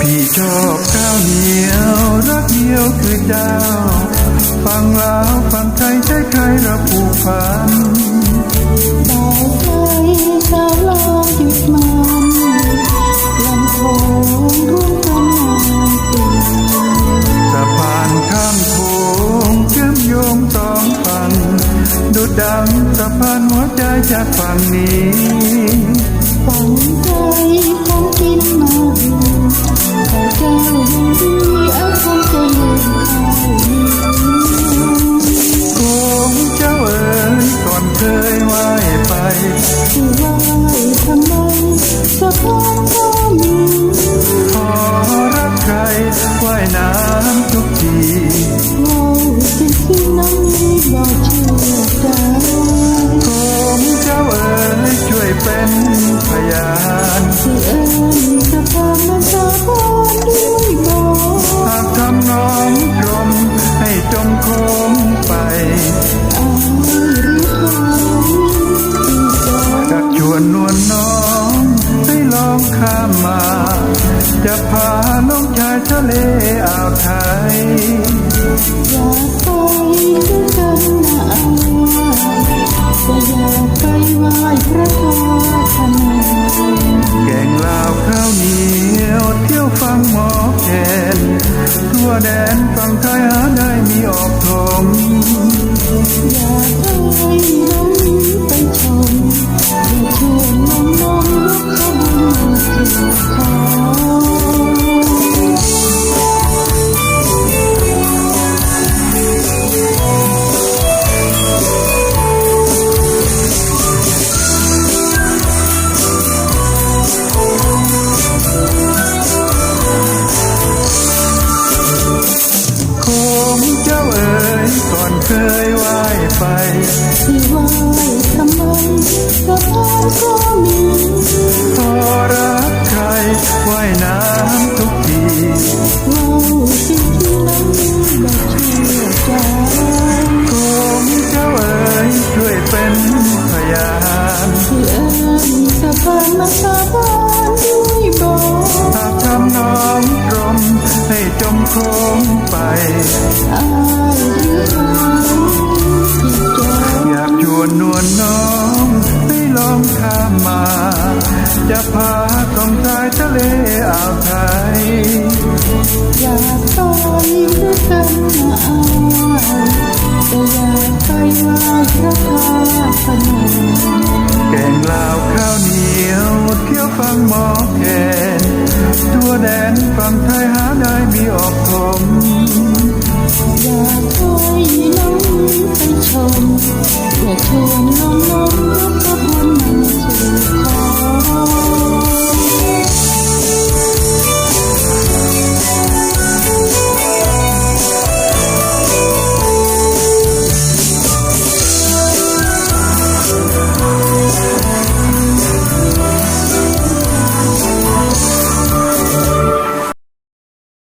พี่ชอบข้าวเหนียวรักเดียวคือเจ้า ฟังลาวฟังไทยใช้ใครระผูกพัน ดังสะพานหัวใจจากฝั่งนี้ จะพาน้องชายทะเลอ่าวไทย ที่ไหวทำไมสะพานก็มีพอรักใครว่ายน้ำทุกทีเราสิ่งที่น้องอยากเชื่อใจโคงเจ้าเอ๋ยช่วยเป็นพยานที่เอิญสะพานมาสาบานด้วยบอกหากทำน้องตรมให้จมโคงไปอาย จะพาส่องสายทะเลอ่าวไทย อยากไปด้วยกันนะอายแต่อยากไปไหว้พระธาตุพนมแกงลาวข้าวเหนียวเที่ยวฟังหมอแคนทั่วแดนฝั่งไทยหาได้มีออกทม